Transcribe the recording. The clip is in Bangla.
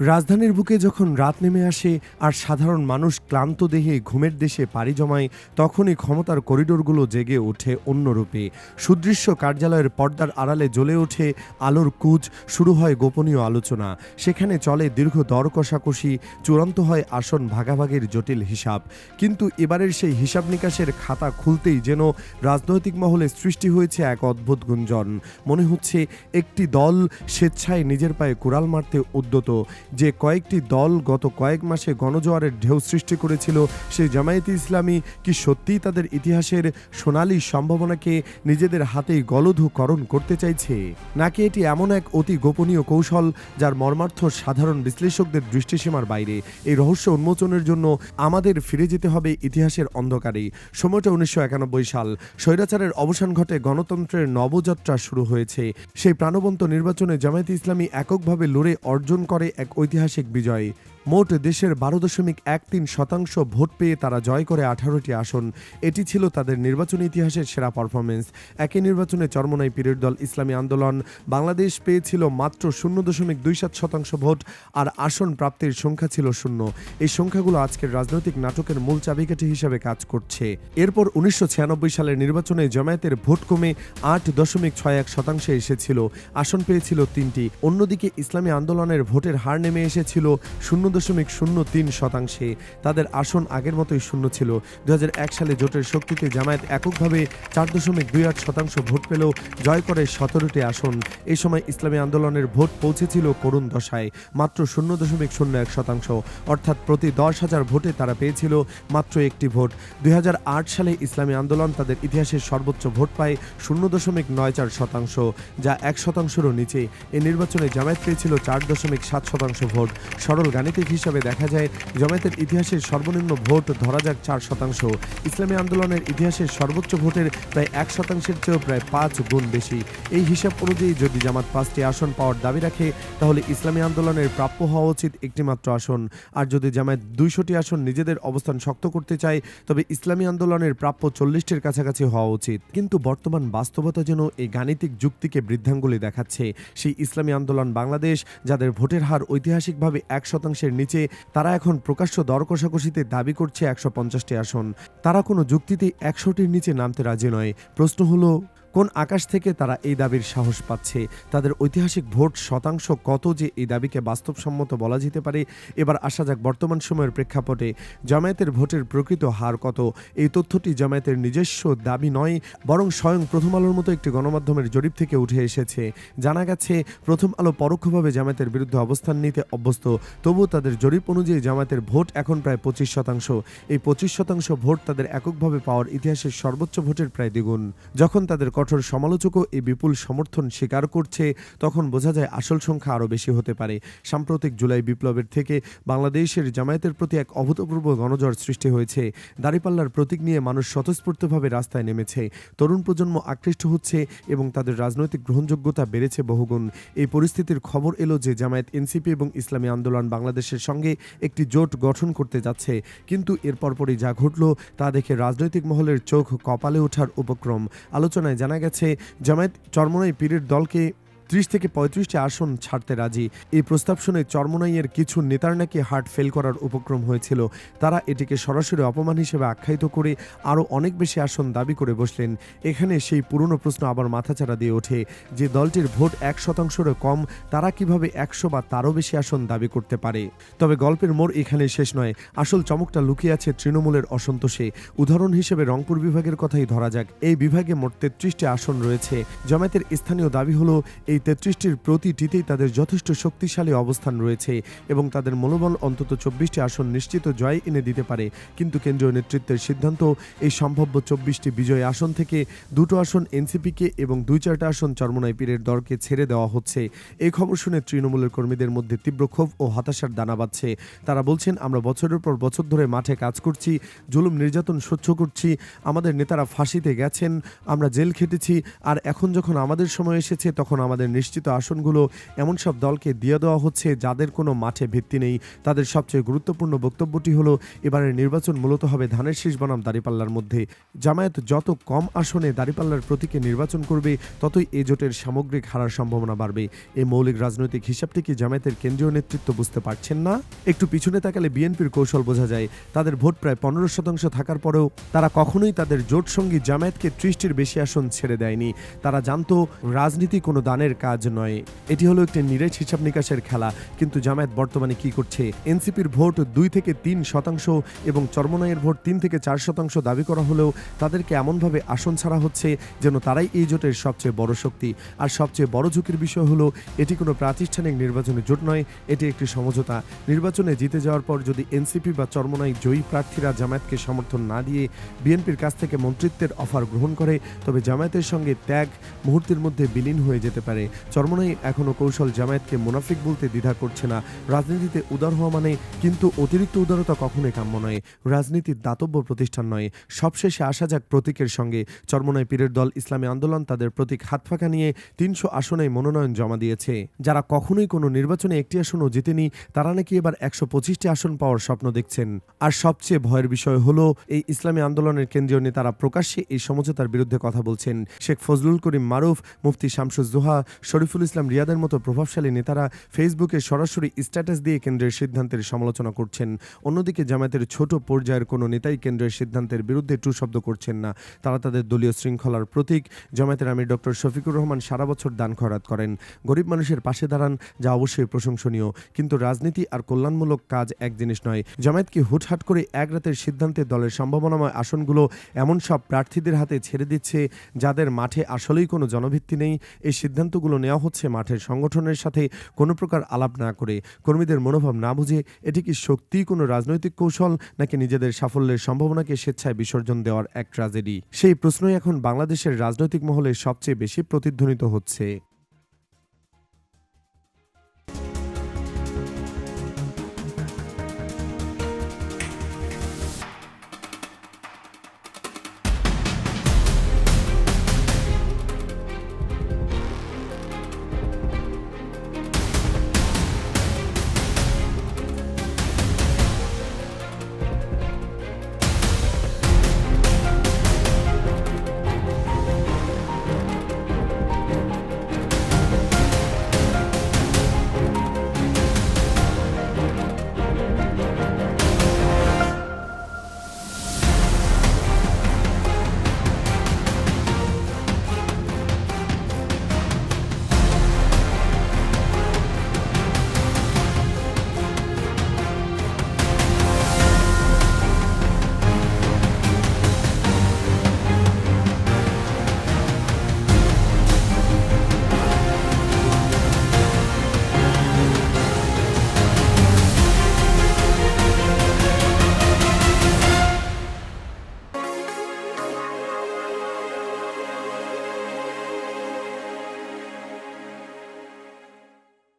রাজধানীর বুকে যখন রাত নেমে আসে আর সাধারণ মানুষ ক্লান্ত দেহে ঘুমের দেশে পাড়ি জমায়, তখনই ক্ষমতার করিডোরগুলো জেগে ওঠে অন্যরূপে সুদৃশ্য কার্যালয়ের পর্দার আড়ালে জ্বলে ওঠে আলোর কুচ শুরু হয় গোপনীয় আলোচনা। সেখানে চলে দীর্ঘ দর কষাকষি চূড়ান্ত হয় আসন ভাগাভাগির জটিল হিসাব। কিন্তু এবারের সেই হিসাব নিকাশের খাতা খুলতেই যেন রাজনৈতিক মহলে সৃষ্টি হয়েছে এক অদ্ভুত গুঞ্জন। মনে হচ্ছে একটি দল স্বেচ্ছায় নিজের পায়ে কুড়াল মারতে উদ্যত। যে কয়েকটি দল গত কয়েক মাসে গণজোয়ারের ঢেউ সৃষ্টি করেছিল, সেই জামায়াতে ইসলামী কি সত্যিই তাদের ইতিহাসের সোনালী সম্ভাবনাকে নিজেদের হাতেই গলধুকরণ করতে চাইছে? নাকি এটি এমন এক অতি গোপনীয় কৌশল যার মর্মার্থ সাধারণ বিশ্লেষকদের দৃষ্টিসীমার বাইরে? এই রহস্য উন্মোচনের জন্য আমাদের ফিরে যেতে হবে ইতিহাসের অন্ধকারে সময়টা উনিশশো একানব্বই সাল। স্বৈরাচারের অবসান ঘটে গণতন্ত্রের নবযাত্রা শুরু হয়েছে। সেই প্রাণবন্ত নির্বাচনে জামায়াতে ইসলামী এককভাবে লড়ে অর্জন করে এক ঐতিহাসিক বিজয়। মোট দেশের বারো দশমিক এক তিন শতাংশ ভোট পেয়ে তারা জয় করে আঠারোটি আসন। এটি ছিল তাদের নির্বাচনী ইতিহাসের সেরা পারফরমেন্স একই নির্বাচনে চরমনাই পীরের দল ইসলামী আন্দোলন। বাংলাদেশ পেয়েছিল মাত্র শূন্য দশমিক দুই সাত শতাংশ ভোট আর আসন প্রাপ্তির সংখ্যা ছিল শূন্য। এই সংখ্যাগুলো আজকের রাজনৈতিক নাটকের মূল চাবিকাঠি হিসেবে কাজ করছে। এরপর উনিশশো ছিয়ানব্বই সালের নির্বাচনে জামায়াতের ভোট কমে আট দশমিক ছয় এক শতাংশে এসেছিল। আসন পেয়েছিল তিনটি। অন্যদিকে ইসলামী আন্দোলনের ভোটের হার নেমে এসেছিল শূন্য দশমিক শূন্য তিন শতাংশে। তাদের আসন আগের মতোই শূন্য ছিল। দুই হাজার এক সালে জোটের শক্তিতে জামায়াত এককভাবে চার দশমিক দুই আট শতাংশ ভোট পেলেও জয় করে সতেরোটি আসন। এই সময় ইসলামী আন্দোলনের ভোট পৌঁছেছিল করুণ দশায়, মাত্র শূন্য দশমিক শূন্য এক শতাংশ। অর্থাৎ প্রতি দশ হাজার ভোটে তারা পেয়েছিল মাত্র একটি ভোট। দুই হাজার আট সালে ইসলামী আন্দোলন তাদের ইতিহাসের সর্বোচ্চ ভোট পায় শূন্য দশমিক নয় চার শতাংশ, যা এক শতাংশেরও নিচে। এই নির্বাচনে জামায়াত পেয়েছিল চার দশমিক সাত শতাংশ ভোট। সরল গাণিতিক হিসাবে দেখা যায়, জামায়াতের ইতিহাসের সর্বনিম্ন ভোট ধরা যাক চার শতাংশ। ইসলামী আন্দোলনের ইতিহাসের সর্বোচ্চ ভোটের প্রায় এক শতাংশের চেয়েও প্রায় পাঁচ গুণ বেশি। এই হিসাব অনুযায়ী যদি জামাত পাঁচটি আসন পাওয়ার দাবি রাখে, তাহলে ইসলামী আন্দোলনের প্রাপ্য হওয়া উচিত একটিমাত্র আসন। আর যদি জামায়াত দুইশোটি আসন নিজেদের অবস্থান শক্ত করতে চায়, তবে ইসলামী আন্দোলনের প্রাপ্য চল্লিশটির কাছাকাছি হওয়া উচিত। কিন্তু বর্তমান বাস্তবতা যেন এই গাণিতিক যুক্তিকে বৃদ্ধাঙ্গুলি দেখাচ্ছে। সেই ইসলামী আন্দোলন বাংলাদেশ, যাদের ভোটের হার ঐতিহাসিকভাবে এক শতাংশের নিচে তারা এখন প্রকাশ্য দর কষাকষিতে দাবি করছে একশো পঞ্চাশটি আসন। তারা কোনো যুক্তিতেই একশোটির নিচে নামতে রাজি নয়। প্রশ্ন হলো কোন আকাশ থেকে তারা এই দাবির সাহস পাচ্ছে? তাদের ঐতিহাসিক ভোট শতাংশ কত যে এই দাবিকে বাস্তবসম্মত বলা যেতে পারে? এবার আসা যাক বর্তমান সময়ের প্রেক্ষাপটে। জামায়াতের ভোটের প্রকৃত হার কত? এই তথ্যটি জামায়াতের নিজস্ব দাবি নয়, বরং স্বয়ং প্রথম আলোর মতো একটি গণমাধ্যমের জরিপ থেকে উঠে এসেছে। জানা গেছে, প্রথম আলো পরোক্ষভাবে জামায়াতের বিরুদ্ধে অবস্থান নিতে অভ্যস্ত। তবুও তাদের জরিপ অনুযায়ী জামায়াতের ভোট এখন প্রায় পঁচিশ শতাংশ। এই পঁচিশ শতাংশ ভোট তাদের এককভাবে পাওয়ার ইতিহাসের সর্বোচ্চ ভোটের প্রায় দ্বিগুণ। যখন তাদের কঠোর সমালোচকও এই বিপুল সমর্থন স্বীকার করছে, তখন বোঝা যায় আসল সংখ্যা আরও বেশি হতে পারে। সাম্প্রতিক জুলাই বিপ্লবের থেকে বাংলাদেশের জামায়াতের প্রতি এক অভূতপূর্ব গণজোয়ার সৃষ্টি হয়েছে। দাঁড়িপাল্লার প্রতীক নিয়ে মানুষ স্বতঃস্ফূর্তভাবে রাস্তায় নেমেছে। তরুণ প্রজন্ম আকৃষ্ট হচ্ছে এবং তাদের রাজনৈতিক গ্রহণযোগ্যতা বেড়েছে বহুগুণ। এই পরিস্থিতির খবর এলো যে জামায়াত এনসিপি এবং ইসলামী আন্দোলন বাংলাদেশের সঙ্গে একটি জোট গঠন করতে যাচ্ছে। কিন্তু এর পরপরই যা ঘটল তা দেখে রাজনৈতিক মহলের চোখ কপালে ওঠার উপক্রম। আলোচনায় জানা গেছে জামায়াত চরমনাই পীরের দলকে ত্রিশ থেকে পঁয়ত্রিশটি আসন ছাড়তে রাজি। এই প্রস্তাব শুনে চরমনাইয়ের কিছু নেতার নাকি হার্ট ফেল করার উপক্রম হয়েছিল। তারা এটিকে সরাসরি অপমান হিসেবে আখ্যায়িত করে আরও অনেক বেশি আসন দাবি করে বসলেন। এখানে সেই পুরনো প্রশ্ন আবার মাথাচাড়া দিয়ে ওঠে যে দলটির ভোট এক শতাংশেরও কম, তারা কীভাবে একশো বা তারও বেশি আসন দাবি করতে পারে? তবে গল্পের মোড় এখানে শেষ নয়। আসল চমকটা লুকিয়ে আছে তৃণমূলের অসন্তোষে। উদাহরণ হিসেবে রংপুর বিভাগের কথাই ধরা যাক। এই বিভাগে মোট তেত্রিশটি আসন রয়েছে। জামায়াতের স্থানীয় দাবি হলো, এই তেত্রিশটির প্রতিটিতেই তাদের যথেষ্ট শক্তিশালী অবস্থান রয়েছে এবং তাদের মনোবল অন্তত চব্বিশটি আসন নিশ্চিত জয় এনে দিতে পারে। কিন্তু কেন্দ্রীয় নেতৃত্বের সিদ্ধান্ত এই সম্ভাব্য চব্বিশটি বিজয় আসন থেকে দুটো আসন এনসিপিকে এবং দুই চারটা আসন চরমনাই পীরের দলকে ছেড়ে দেওয়া হচ্ছে। এই খবর শুনে তৃণমূলের কর্মীদের মধ্যে তীব্র ক্ষোভ ও হতাশার দানা বাঁধছে। তারা বলছেন, আমরা বছরের পর বছর ধরে মাঠে কাজ করছি, জুলুম নির্যাতন সহ্য করছি, আমাদের নেতারা ফাঁসিতে গেছেন, আমরা জেল খেটেছি, আর এখন যখন আমাদের সময় এসেছে, তখন আমাদের নিশ্চিত আসনগুলো এমন সব দলকে দিয়ে দেওয়া হচ্ছে যাদের কোনো মাঠে ভিত্তি নেই। তাদের সবচেয়ে গুরুত্বপূর্ণ বক্তব্যটি হলো, এবারের নির্বাচন মূলত হবে ধানের শীষ বনাম দাঁড়িপাল্লার মধ্যে। জামায়াত যত কম আসনে দাঁড়িপাল্লার প্রতীকে নির্বাচন করবে, ততই এ জোটের সামগ্রিক হারার সম্ভাবনা বাড়বে। এই মৌলিক রাজনৈতিক হিসাবটি কি জামায়াতের কেন্দ্রীয় নেতৃত্ব বুঝতে পারছেন না? একটু পিছনে তাকালে বিএনপির কৌশল বোঝা যায়। তাদের ভোট প্রায় পনেরো শতাংশ থাকার পরেও তারা কখনোই তাদের জোট সঙ্গী জামায়াতকে ত্রিশটির বেশি আসন ছেড়ে দেয়নি। তারা জানতো, রাজনীতি কোনো দানের কাজ নয়। এটি হলো একটি নিরেট হিসাব নিকাশের খেলা, কিন্তু জামায়াত বর্তমানে কি করছে? এনসিপির ভোট দুই থেকে তিন শতাংশ এবং চরমনাইয়ের ভোট তিন থেকে চার শতাংশ দাবি করা হলেও তাদেরকে এমনভাবে আসন ছাড়া হচ্ছে যেন তারাই এই জোটের সবচেয়ে বড় শক্তি। আর সবচেয়ে বড় ঝুঁকির বিষয় হলো, এটি কোনো প্রাতিষ্ঠানিক নির্বাচনী জোট নয়, এটি একটি সমঝোতা। নির্বাচনে জিতে যাওয়ার পর যদি এনসিপি বা চরমনাই জয়ী প্রার্থীরা জামায়াতকে সমর্থন না দিয়ে বিএনপির কাছ থেকে মন্ত্রিত্বের অফার গ্রহণ করে, তবে জামায়াতের সঙ্গে ত্যাগ মুহূর্তের মধ্যে বিলীন হয়ে যেতে পারে। চরমনাই এখনও কৌশল জামায়াতকে মুনাফিক বলতে দ্বিধা করছে না। রাজনীতিতে উদার হওয়া মানে কিন্তু অতিরিক্ত উদারতা কখনোই কাম্য নয়। রাজনীতির দাতব্য প্রতিষ্ঠান নয়। সবশেষে আসা যাক প্রতীকের সঙ্গে। চরমনাই পীরের দল ইসলামী আন্দোলন তাদের প্রতীক হাত ফাঁকা নিয়ে তিনশো আসনে মনোনয়ন জমা দিয়েছে। যারা কখনোই কোনো নির্বাচনে একটি আসনও জিতেনি, তারা নাকি এবার একশো পঁচিশটি আসন পাওয়ার স্বপ্ন দেখছেন। আর সবচেয়ে ভয়ের বিষয় হলো, এই ইসলামী আন্দোলনের কেন্দ্রীয় নেতারা প্রকাশ্যে এই সমঝোতার বিরুদ্ধে কথা বলছেন। শেখ ফজলুল করিম মারুফ, মুফতি শামসুজ্জোহা শরীফুল ইসলাম রিয়াদের মতো প্রভাবশালী নেতারা ফেসবুকে সরাসরি স্ট্যাটাস দিয়ে কেন্দ্রের সিদ্ধান্তের সমালোচনা করছেন। অন্যদিকে জামায়াতের ছোট পর্যায়ের কোনো নেতাই কেন্দ্রের সিদ্ধান্তের বিরুদ্ধে টু শব্দ করছেন না। তারা তাদের দলীয় শৃঙ্খলার প্রতীক। জামায়াতের আমির ডক্টর শফিকুর রহমান সারা বছর দান খয়রাত করেন। গরিব মানুষের পাশে দাঁড়ান, যা অবশ্যই প্রশংসনীয়। কিন্তু রাজনীতি আর কল্যাণমূলক কাজ এক জিনিস নয়। জামায়াত কি হুটহাট করে এক রাতের সিদ্ধান্তে দলের সম্ভাবনাময় আসনগুলো এমন সব প্রার্থীদের হাতে ছেড়ে দিচ্ছে, যাদের মাঠে আসলেই কোনো জনভিত্তি নেই? এই সিদ্ধান্তগুলো নেওয়া হচ্ছে মাঠের সংগঠনের সাথে কোনো প্রকার আলাপ না করে। কর্মীদের মনোভাব না বুঝে এটি কি সত্যিই কোনো রাজনৈতিক কৌশল নাকি নিজেদের সাফল্যের সম্ভাবনাকে স্বেচ্ছায় বিসর্জন দেওয়ার এক ট্রাজেডি সেই প্রশ্নই এখন বাংলাদেশের রাজনৈতিক মহলে সবচেয়ে বেশি প্রতিধ্বনিত হচ্ছে।